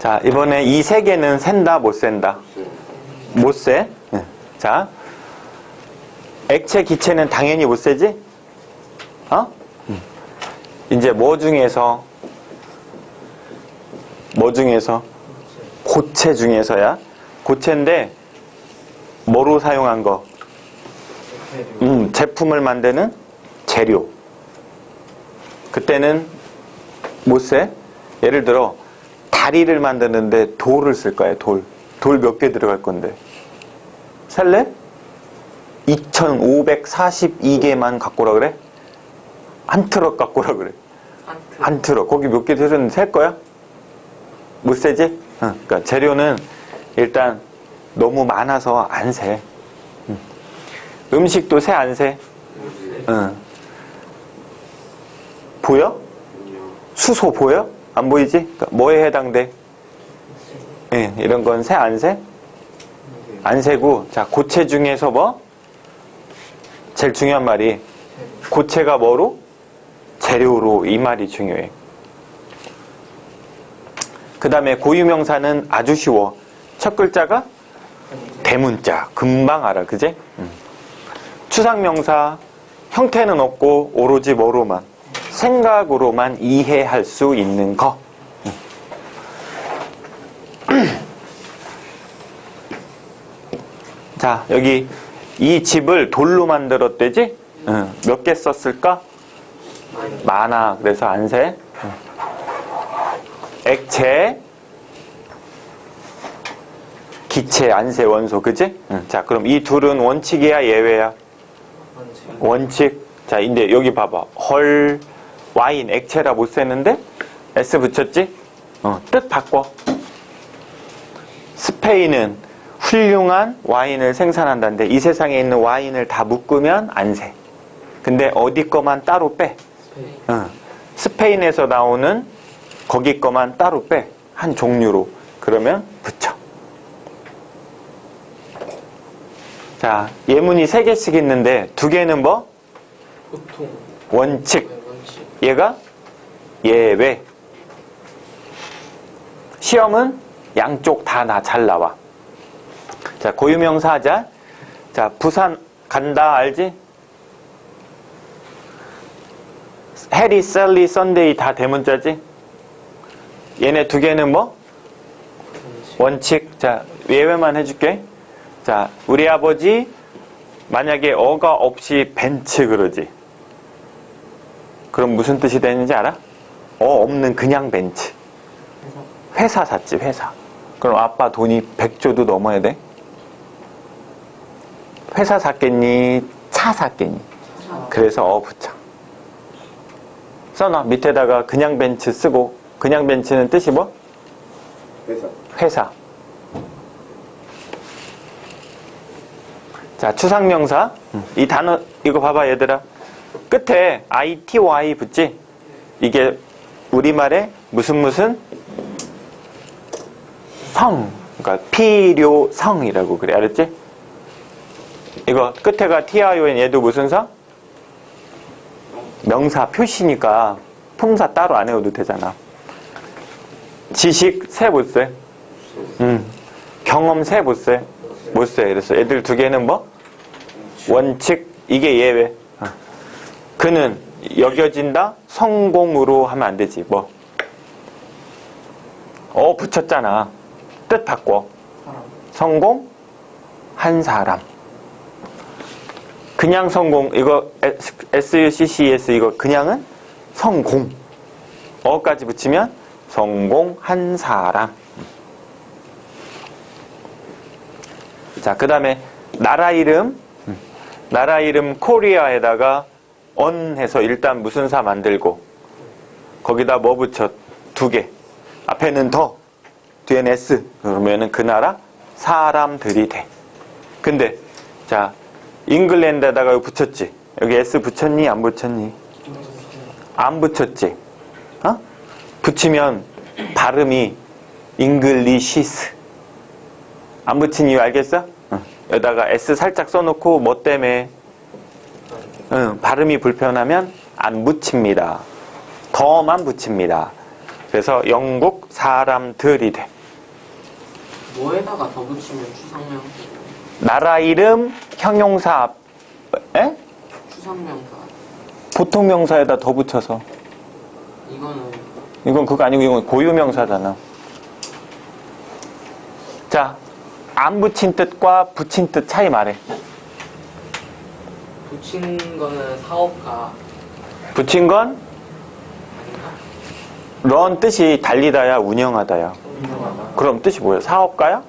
자, 이번에 이 세 개는 센다, 못 센다? 못 세. 예. 자, 액체, 기체는 당연히 못 세지? 어? 음. 이제 뭐 중에서, 뭐 중에서? 고체 중에서야? 고체인데, 뭐로 사용한 거? 음, 제품을 만드는 재료. 그때는 못 세? 예를 들어, 다리를 만드는데 돌을 쓸 거야, 돌. 돌 몇 개 들어갈 건데. 살래? 2542개만 갖고 오라 그래? 한 트럭 갖고 오라 그래. 한 트럭. 거기 몇 개 들었는데 셀 거야? 못 세지? 응. 그러니까 재료는 일단 너무 많아서 안 세. 응. 음식도 세, 안 세? 응. 보여? 수소 보여? 안 보이지? 그러니까 뭐에 해당돼? 예, 이런 건 세, 안 세? 안 세고, 자, 고체 중에서 뭐? 제일 중요한 말이, 고체가 뭐로? 재료로, 이 말이 중요해. 그 다음에 고유명사는 아주 쉬워. 첫 글자가 대문자. 금방 알아, 그제? 음. 추상명사, 형태는 없고, 오로지 뭐로만. 생각으로만 이해할 수 있는 거. 자, 여기 이 집을 돌로 만들었대지? 응. 몇개 썼을까? 많아. 그래서 안 세. 응. 액체, 기체, 안세, 원소. 그지? 응. 자, 그럼 이 둘은 원칙이야, 예외야? 원칙. 자, 근데 여기 봐봐. 헐, 와인, 액체라 못 쓰는데? S 붙였지? 어, 뜻 바꿔. 스페인은 훌륭한 와인을 생산한다는데 이 세상에 있는 와인을 다 묶으면 안 세. 근데 어디 거만 따로 빼. 어, 스페인에서 나오는 거기 거만 따로 빼. 한 종류로. 그러면 붙여. 자, 예문이 세 개씩 있는데 두 개는 뭐? 보통 원칙. 얘가 예외. 시험은 양쪽 다 나 잘 나와. 자, 고유명사 하자. 자, 부산 간다 알지? 해리, 셀리, 썬데이 다 대문자지? 얘네 두 개는 뭐? 원칙. 자, 예외만 해줄게. 자, 우리 아버지 만약에 어가 없이 벤츠 그러지. 그럼 무슨 뜻이 되는지 알아? 어 없는 그냥 벤츠. 회사 샀지, 회사. 그럼 아빠 돈이 100조도 넘어야 돼? 회사 샀겠니? 차 샀겠니? 그래서 어 붙여. 써놔. 밑에다가 그냥 벤츠 쓰고, 그냥 벤츠는 뜻이 뭐? 회사. 회사. 자, 추상명사. 이 단어, 이거 봐봐, 얘들아. 끝에 ITY 붙지? 이게 우리말에 무슨 무슨? 성. 그러니까 필요성이라고 그래. 알았지? 이거 끝에가 TION 얘도 무슨 사? 명사 표시니까 품사 따로 안 해도 되잖아. 지식 세 못 세? 음. 경험 세 못 세? 못 세. 그래서 애들 두 개는 뭐? 원칙 이게 예외. 어. 그는 여겨진다 성공으로 하면 안 되지. 뭐? 어 붙였잖아. 뜻 바꿔. 사람 성공 한 사람. 그냥 성공 이거 SUCCS 이거 그냥은 성공. 어까지 붙이면 성공 한 사람. 자, 그 다음에 나라 이름. 나라 이름 코리아에다가 언 해서 일단 무슨 사 만들고 거기다 뭐 붙여? 두 개. 앞에는 더, 뒤에는 S. 그러면은 그 나라 사람들이 돼. 근데 자, 잉글랜드에다가 이거 붙였지. 여기 S 붙였니? 안 붙였니? 안 붙였지. 어? 붙이면 발음이 잉글리시스. 안 붙인 이유 알겠어? 어. 여기다가 S 살짝 써놓고 뭐 때문에 응, 발음이 불편하면 안 붙입니다. 더만 붙입니다. 그래서 영국 사람들이 돼. 뭐에다가 더 붙이면 추상명, 나라 이름 형용사 앞, 에? 추상명사. 보통 명사에다 더 붙여서. 이거는 이건 그거 아니고 이건 고유명사잖아. 자, 안 붙인 뜻과 붙인 뜻 차이 말해. 붙인 거는 사업가 붙인 건? 런 뜻이 달리다야 운영하다야. 운영하다. 그럼 뜻이 뭐야? 사업가야?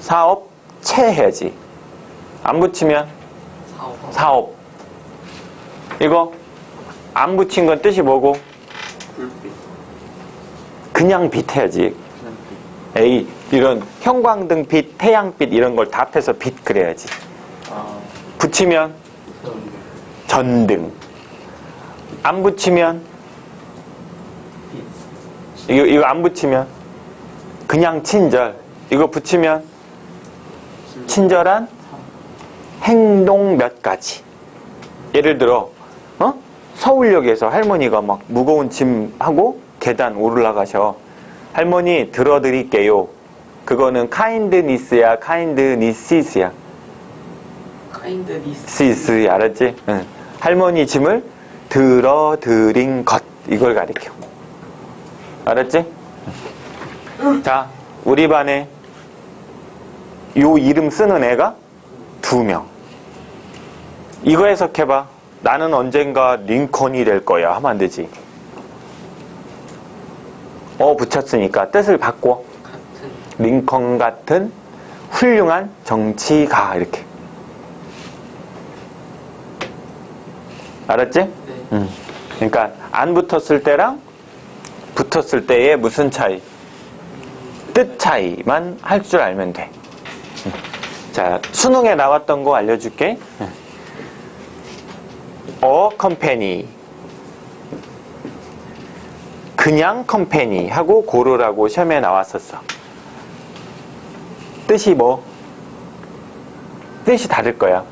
사업체 해야지. 안 붙이면 사업. 사업. 이거 안 붙인 건 뜻이 뭐고? 그냥 빛 해야지. 에이 이런 형광등빛, 태양빛 이런 걸 다 합해서 빛 그래야지. 아. 붙이면 전등. 안 붙이면 빛. 이거 이거 안 붙이면 그냥 친절. 이거 붙이면 친절한 행동 몇 가지. 예를 들어 어? 서울역에서 할머니가 막 무거운 짐 하고 계단 올라가셔. 할머니 들어드릴게요. 그거는 카인드니스야, 카인드니시스야. 시스 알았지? 응. 할머니 짐을 들어드린 것 이걸 가리켜. 알았지? 자, 우리 반에 요 이름 쓰는 애가 두 명. 이거 해석해봐. 나는 언젠가 링컨이 될 거야 하면 안 되지. 어 붙였으니까 뜻을 바꿔. 같은. 링컨 같은 훌륭한 정치가 이렇게. 알았지? 네. 음. 그러니까 안 붙었을 때랑 붙었을 때의 무슨 차이? 뜻 차이만 할 줄 알면 돼. 음. 자, 수능에 나왔던 거 알려줄게. 음. 어 컴퍼니 그냥 컴퍼니 하고 고르라고 시험에 나왔었어. 뜻이 뭐? 뜻이 다를 거야.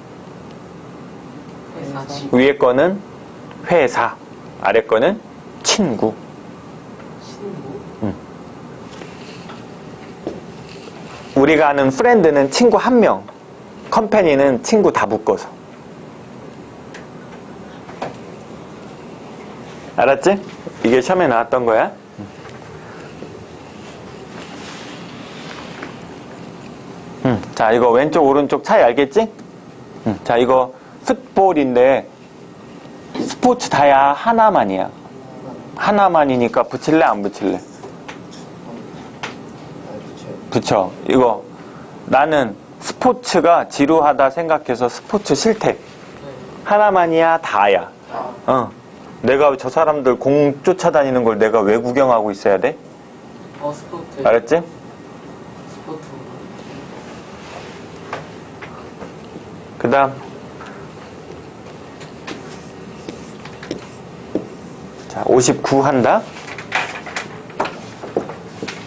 위에 거는 회사, 아래 거는 친구. 우리가 아는 프렌드는 친구 한 명, 컴퍼니는 친구 다 묶어서. 알았지? 이게 시험에 나왔던 거야. 음, 자, 이거 왼쪽, 오른쪽 차이 알겠지? 음, 자, 이거 fut볼인데 스포츠 다야 하나만이야. 하나만이니까 붙일래, 안 붙일래? 붙여. 이거 나는 스포츠가 지루하다 생각해서 스포츠. 네. 하나만이야, 다야. 아. 어. 내가 저 사람들 공 쫓아다니는 걸 내가 왜 구경하고 있어야 돼? 어 스포츠. 알았지? 스포츠. 그 다음. 자, 59 한다.